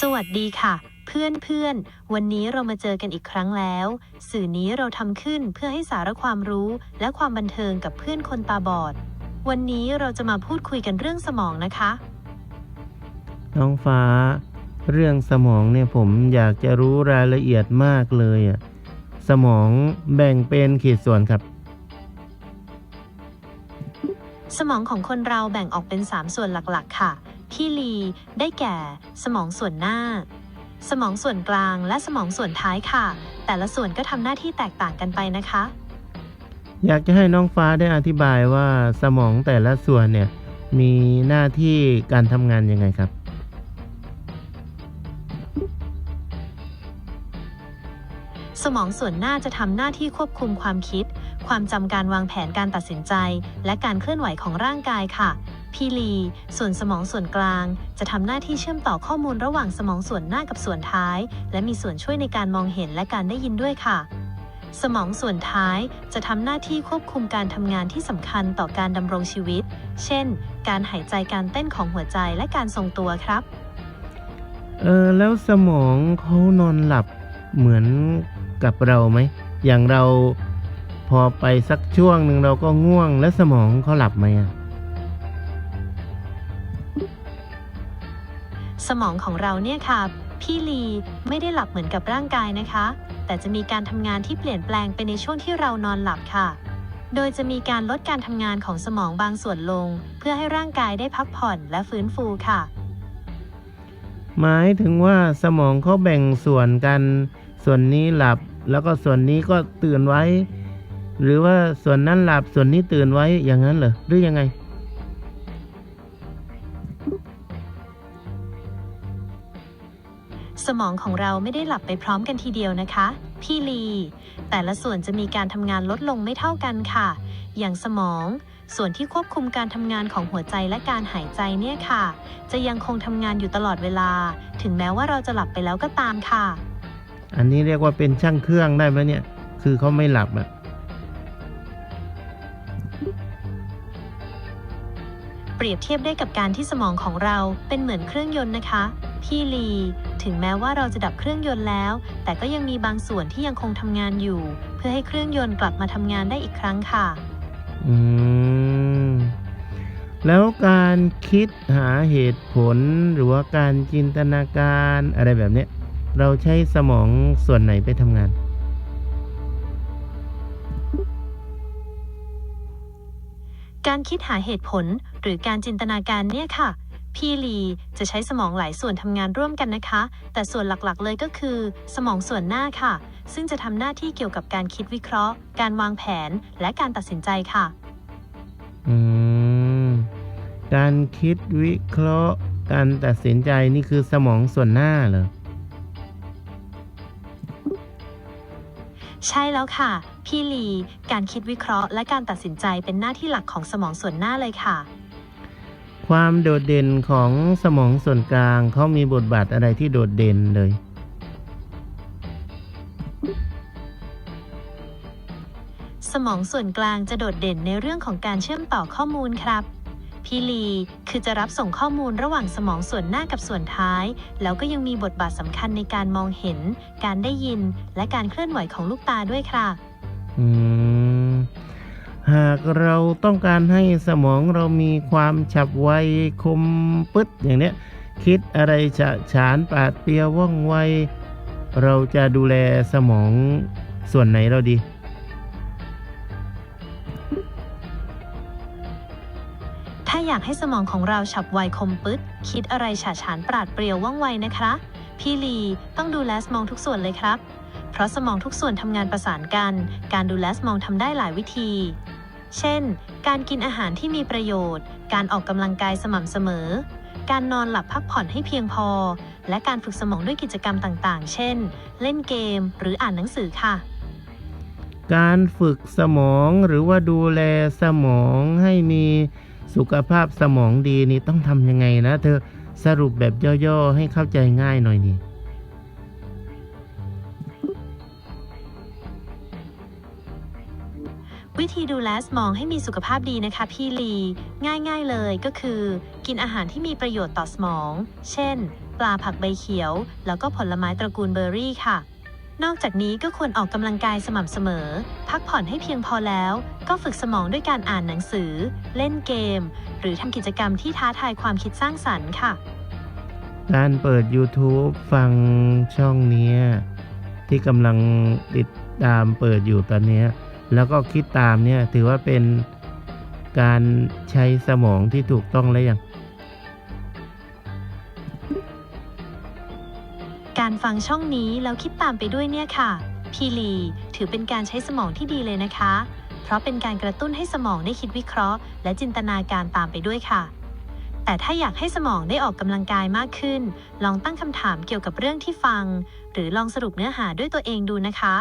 สวัสดีค่ะ เพื่อนเพื่อนๆวันนี้เรามาเจอกันอีกครั้งแล้ว สื่อนี้เราทำขึ้นเพื่อให้สาระความรู้และความบันเทิงกับเพื่อนคนตาบอด วันนี้เราจะมาพูดคุยกันเรื่องสมองนะคะ น้องฟ้า เรื่องสมองเนี่ยผมอยากจะรู้รายละเอียดมากเลยอะสมองแบ่งเป็นขีดส่วนครับ สมองของคนเราแบ่งออกเป็น 3 ส่วนหลักๆ ค่ะ พี่ลี ได้แก่ สมองส่วนหน้า สมองส่วนกลางและสมองส่วนท้ายค่ะ แต่ละส่วนก็ทำหน้าที่แตกต่างกันไปนะคะ อยากจะให้น้องฟ้าได้อธิบายว่าสมองแต่ละส่วนเนี่ยมีหน้าที่การทำงานยังไงครับ สมองส่วนหน้าจะทำหน้าที่ควบคุมความคิด ความจำการวางแผนการตัดสินใจ และการเคลื่อนไหวของร่างกายค่ะ พีลี ส่วนสมองส่วนกลาง จะทำหน้าที่เชื่อมต่อข้อมูลระหว่างสมองส่วนหน้ากับส่วนท้าย และมีส่วนช่วยในการมองเห็นและการได้ยินด้วยค่ะ สมองส่วนท้ายจะทำหน้าที่ควบคุมการทำงานที่สำคัญต่อการดำรงชีวิต เช่น การหายใจการเต้นของหัวใจและการทรงตัวครับ เออแล้วสมองเขานอนหลับเหมือนกับเราไหม อย่างเราพอไปสักช่วงหนึ่งเราก็ง่วง แล้วสมองเขาหลับไหมอะ สมองของเราเนี่ยค่ะ พี่ลีไม่ได้หลับเหมือนกับร่างกายนะคะ แต่จะมีการทำงานที่เปลี่ยนแปลงไปในช่วงที่เรานอนหลับค่ะ โดยจะมีการลดการทำงานของสมองบางส่วนลง เพื่อให้ร่างกายได้พักผ่อนและฟื้นฟูค่ะ หมายถึงว่าสมองเขาแบ่งส่วนกัน ส่วนนี้หลับ แล้วก็ส่วนนี้ก็ตื่นไว้ หรือว่าส่วนนั้นหลับส่วนนี้ตื่นไว้อย่างนั้นเหรอหรือยังไง สมองของเราไม่ได้หลับไปพร้อมกันทีเดียวนะคะ พี่ลี แต่ละส่วนจะมีการทำงานลดลงไม่เท่ากันค่ะ อย่างสมอง ส่วนที่ควบคุมการทำงานของหัวใจและการหายใจเนี่ยค่ะ จะยังคงทำงานอยู่ตลอดเวลา ถึงแม้ว่าเราจะหลับไปแล้วก็ตามค่ะ อันนี้เรียกว่าเป็นช่างเครื่องได้ไหมเนี่ย คือเขาไม่หลับอะ เปรียบเทียบได้กับการที่สมองของเราเป็นเหมือนเครื่องยนต์นะคะ พี่ลี ถึงแม้ว่าเราจะดับเครื่องยนต์แล้ว แต่ก็ยังมีบางส่วนที่ยังคงทำงานอยู่ เพื่อให้เครื่องยนต์กลับมาทำงานได้อีกครั้งค่ะ อืม แล้วการคิดหาเหตุผลหรือว่าการจินตนาการอะไรแบบเนี้ยเราใช้สมองส่วนไหนไปทำงาน การคิดหาเหตุผลหรือการจินตนาการเนี่ยค่ะ พี่ลีจะใช้สมองหลายส่วนทำงานร่วมกันนะคะ แต่ส่วนหลักๆ เลยก็คือ สมองส่วนหน้าค่ะ ซึ่งจะทำหน้าที่เกี่ยวกับการคิดวิเคราะห์ การวางแผนและการตัดสินใจค่ะ อืม การคิดวิเคราะห์ การตัดสินใจนี่คือสมองส่วนหน้าเหรอ ใช่แล้วค่ะ พี่ลี การคิดวิเคราะห์และการตัดสินใจเป็นหน้าที่หลักของสมองส่วนหน้าเลยค่ะ ความโดดเด่นของสมองส่วนกลางเขามีบทบาทอะไรที่โดดเด่นเลย สมองส่วนกลางจะโดดเด่นในเรื่องของการเชื่อมต่อข้อมูลครับ พี่ลี คือจะรับส่งข้อมูลระหว่างสมองส่วนหน้ากับส่วนท้าย แล้วก็ยังมีบทบาทสำคัญในการมองเห็น การได้ยิน และการเคลื่อนไหวของลูกตาด้วยค่ะ อืม หากเราต้องการให้สมองเรามีความฉับไวคมปึ๊ดอย่างเนี้ย คิดอะไรฉะฉานปาดเปรียวว่องไว เราจะดูแลสมองส่วนไหนเราดีากให้สมองของเราฉับไวคมปึ๊ด คิดอะไรฉาฉานปราดเปรียวว่องไวนะคะ พี่ลีต้องดูแลสมองทุกส่วนเลยครับ เพราะสมองทุกส่วนทำงานประสานกัน การดูแลสมองทำได้หลายวิธี เช่น การกินอาหารที่มีประโยชน์ การออกกำลังกายสม่ำเสมอ การนอนหลับพักผ่อนให้เพียงพอ และการฝึกสมองด้วยกิจกรรมต่างๆ เช่น เล่นเกม หรืออ่านหนังสือค่ะการฝึกสมองหรือว่าดูแลสมองให้มี สุขภาพสมองดีนี่ต้องทำยังไงนะ เธอสรุปแบบย่อๆให้เข้าใจง่ายหน่อยนี่วิธีดูแลสมองให้มีสุขภาพดีนะคะพี่ลี ง่ายๆเลยก็คือ กินอาหารที่มีประโยชน์ต่อสมอง เช่น ปลาผักใบเขียว แล้วก็ผลไม้ตระกูลเบอร์รี่ค่ะ นอกจากนี้ก็ควรออกกำลังกายสม่ำเสมอ พักผ่อนให้เพียงพอแล้ว ก็ฝึกสมองด้วยการอ่านหนังสือ เล่นเกม หรือทำกิจกรรมที่ท้าทายความคิดสร้างสรรค์ค่ะ การเปิด YouTube ฟังช่องเนี้ยที่กำลังติดตามเปิดอยู่ตอนเนี้ยแล้วก็คิดตามเนี่ยถือว่าเป็นการใช้สมองที่ถูกต้องแล้วยัง ฟังช่องนี้แล้วคิดตามไปด้วยเนี่ยค่ะ พี่ลี ถือเป็นการใช้สมองที่ดีเลยนะคะ เพราะเป็นการกระตุ้นให้สมองได้คิดวิเคราะห์ และจินตนาการตามไปด้วยค่ะ แต่ถ้าอยากให้สมองได้ออกกำลังกายมากขึ้น ลองตั้งคำถามเกี่ยวกับเรื่องที่ฟัง หรือลองสรุปเนื้อหาด้วยตัวเองดูนะคะ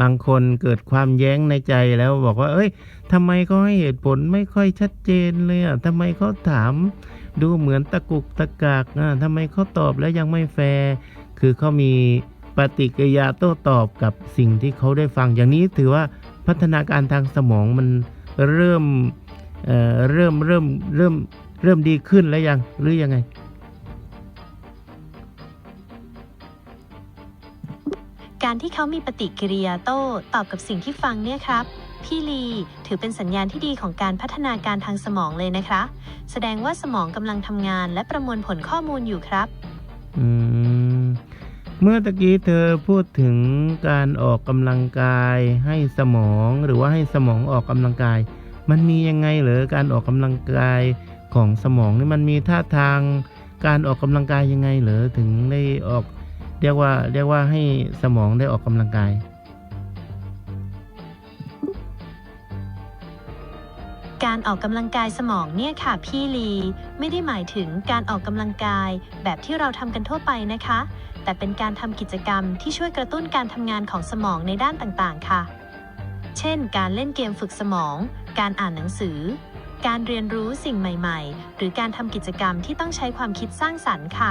บางคนเกิดความแย้งในใจแล้วบอกว่า เอ้ยทำไมเขาให้เหตุผลไม่ค่อยชัดเจนเลยอะทำไมเขาถาม ดูเหมือนตะกุกตะกากอะทำไมเขาตอบแล้วยังไม่แฟร์คือเขามีปฏิกิริยาโต้ตอบกับสิ่งที่เขาได้ฟังอย่างนี้ถือว่าพัฒนาการทางสมองมันเริ่มเอ่อเริ่มเริ่มเริ่มเริ่มดีขึ้นแล้วยังหรือยังไง การที่เขามีปฏิกิริยาโต้ตอบกับสิ่งที่ฟังเนี่ยครับ พี่ลีถือเป็นสัญญาณที่ดีของการพัฒนาการทางสมองเลยนะคะ แสดงว่าสมองกำลังทำงานและประมวลผลข้อมูลอยู่ครับ อืม เมื่อตะกี้เธอพูดถึงการออกกำลังกายให้สมองหรือว่าให้สมองออกกำลังกาย มันมียังไงเหรอการออกกำลังกายของสมองนี่มันมีท่าทางการออกกำลังกายยังไงเหรอถึงได้ออก เรียกว่าเรียกว่าให้สมองได้ออกกำลังกาย การออกกำลังกายสมองเนี่ยค่ะพี่ลี ไม่ได้หมายถึงการออกกำลังกาย แบบที่เราทำกันทั่วไปนะคะ แต่เป็นการทำกิจกรรมที่ช่วยกระตุ้นการทำงานของสมองในด้านต่างๆ ค่ะ เช่น การเล่นเกมฝึกสมอง การอ่านหนังสือ การเรียนรู้สิ่งใหม่ ๆ หรือการทำกิจกรรมที่ต้องใช้ความคิดสร้างสรรค์ค่ะ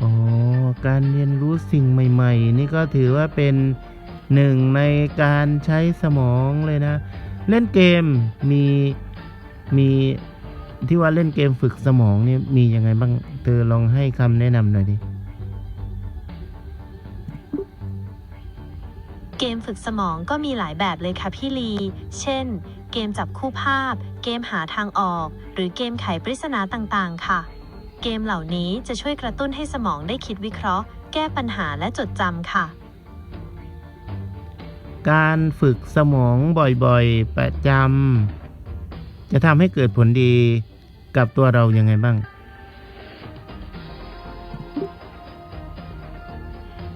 อ๋อ การเรียนรู้สิ่งใหม่ ๆ นี่ก็ถือว่าเป็นหนึ่งในการใช้สมองเลยนะ เล่นเกมมีมีที่ว่าเล่นเกมฝึกสมองนี่มียังไงบ้างเธอลองให้คำแนะนำหน่อยดิเกมฝึกสมองก็มีหลายแบบเลยค่ะพี่ลี เช่น เกมจับคู่ภาพ เกมหาทางออก หรือเกมไขปริศนาต่างๆ ค่ะ เกมเหล่านี้จะช่วยกระตุ้นให้สมองได้คิดวิเคราะห์ แก้ปัญหาและจดจำค่ะ การฝึกสมองบ่อยๆ ประจำจะทำให้เกิดผลดีกับตัวเรายังไงบ้าง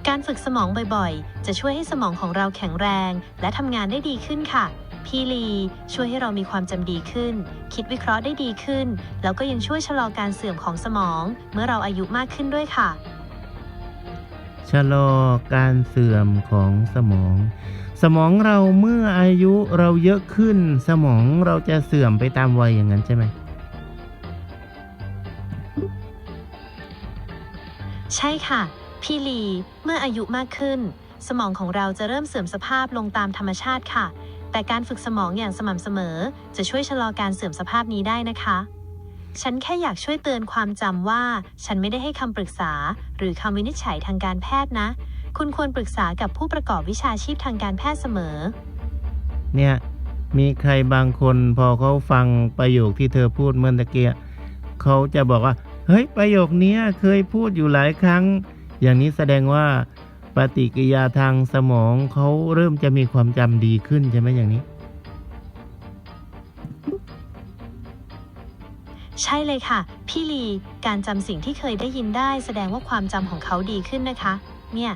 การฝึกสมองบ่อยๆ จะช่วยให้สมองของเราแข็งแรง และทำงานได้ดีขึ้นค่ะ พี่ลีช่วยให้เรามีความจำดีขึ้น คิดวิเคราะห์ได้ดีขึ้น แล้วก็ยังช่วยชะลอการเสื่อมของสมอง เมื่อเราอายุมากขึ้นด้วยค่ะ ชะลอการเสื่อมของสมอง สมองเราเมื่ออายุเราเยอะขึ้น สมองเราจะเสื่อมไปตามวัยอย่างนั้นใช่ไหมใช่ค่ะ พี่ลี เมื่ออายุมากขึ้น สมองของเราจะเริ่มเสื่อมสภาพลงตามธรรมชาติค่ะ แต่การฝึกสมองอย่างสม่ำเสมอ จะช่วยชะลอการเสื่อมสภาพนี้ได้นะคะ ฉันแค่อยากช่วยเตือนความจำว่า ฉันไม่ได้ให้คำปรึกษา หรือคำวินิจฉัยทางการแพทย์นะ คุณควรปรึกษากับผู้ประกอบวิชาชีพทางการแพทย์เสมอ เนี่ย มีใครบางคนพอเขาฟังประโยคที่เธอพูดเมื่อตะเกียเขาจะบอกว่า เฮ้ย ประโยคนี้เคยพูดอยู่หลายครั้ง อย่างนี้แสดงว่า ปฏิกิริยาทางสมองเขาเริ่มจะมีความจำดีขึ้นใช่ไหมอย่างนี้ ใช่เลยค่ะ พี่ลีการจำสิ่งที่เคยได้ยินได้แสดงว่าความจำของเขาดีขึ้นนะคะ เนี่ย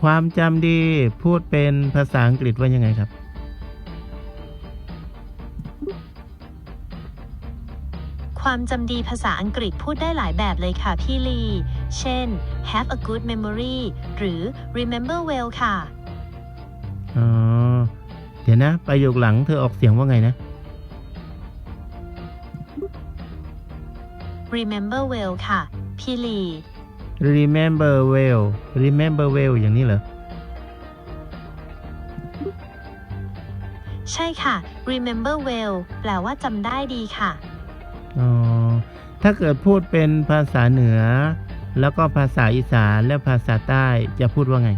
ความจำดีพูดเป็นภาษาอังกฤษว่ายังไงครับ ความจำดีภาษาอังกฤษพูดได้หลายแบบเลยค่ะพี่ลี เช่น have a good memory หรือ remember well ค่ะ อ๋อ เดี๋ยวนะ ประโยคหลังเธอออกเสียงว่าไงนะ remember well ค่ะ พี่ลี remember well remember well อย่างนี้เหรอ ใช่ค่ะ remember well แปลว่าจำได้ดีค่ะ อ๋อ ถ้าเกิดพูดเป็นภาษาเหนือ แล้วก็ภาษาอีสานและภาษาใต้จะพูดว่าไง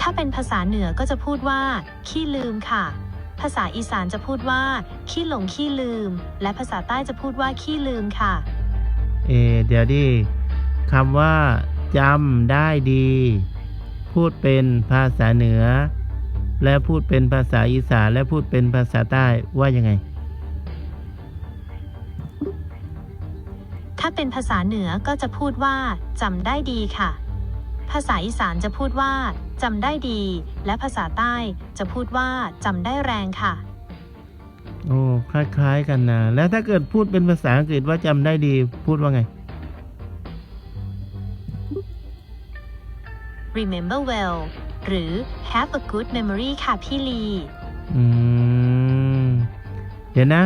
ถ้าเป็นภาษาเหนือก็จะพูดว่า ขี้ลืมค่ะ ภาษาอีสานจะพูดว่า ขี้หลงขี้ลืม และภาษาใต้จะพูดว่าขี้ลืมค่ะ เอ เดี๋ยวดิคำว่าจำได้ดี พูดเป็นภาษาเหนือ และพูดเป็นภาษาอีสานและพูดเป็นภาษาใต้ว่ายังไง ถ้าเป็นภาษาเหนือก็จะพูดว่าจำได้ดีค่ะ ภาษาอีสานจะพูดว่าจำได้ดี และภาษาใต้จะพูดว่าจำได้แรงค่ะ โอ้คล้ายๆกันนะ แล้วถ้าเกิดพูดเป็นภาษาอังกฤษว่าจำได้ดี พูดว่าไง remember well หรือ have a good memory ค่ะพี่ลี อืม เดี๋ยวนะ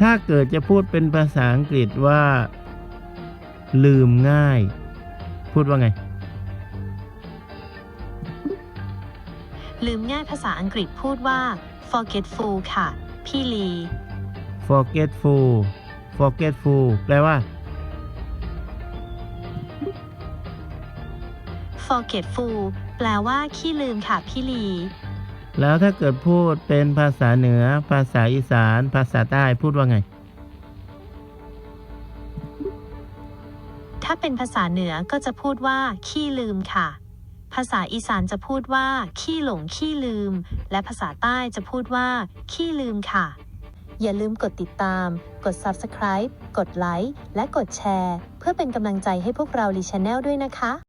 ถ้าเกิดจะพูดเป็นภาษาอังกฤษว่า ลืมง่าย พูดว่าไง ลืมง่ายภาษาอังกฤษพูดว่า forgetful ค่ะ พี่ลี forgetful forgetful แปลว่า forgetful แปลว่าขี้ลืมค่ะพี่ลี แล้วถ้าเกิดพูดเป็นภาษาเหนือ ภาษาอีสาน ภาษาใต้พูดว่าไง ถ้าเป็นภาษาเหนือก็จะพูดว่า ขี้ลืมค่ะ ภาษาอีสานจะพูดว่า ขี้หลงขี้ลืม และภาษาใต้จะพูดว่า ขี้ลืมค่ะ อย่าลืมกดติดตาม กด subscribe กดไลค์และกดแชร์ เพื่อเป็นกำลังใจให้พวกเราลีชแนลด้วยนะคะ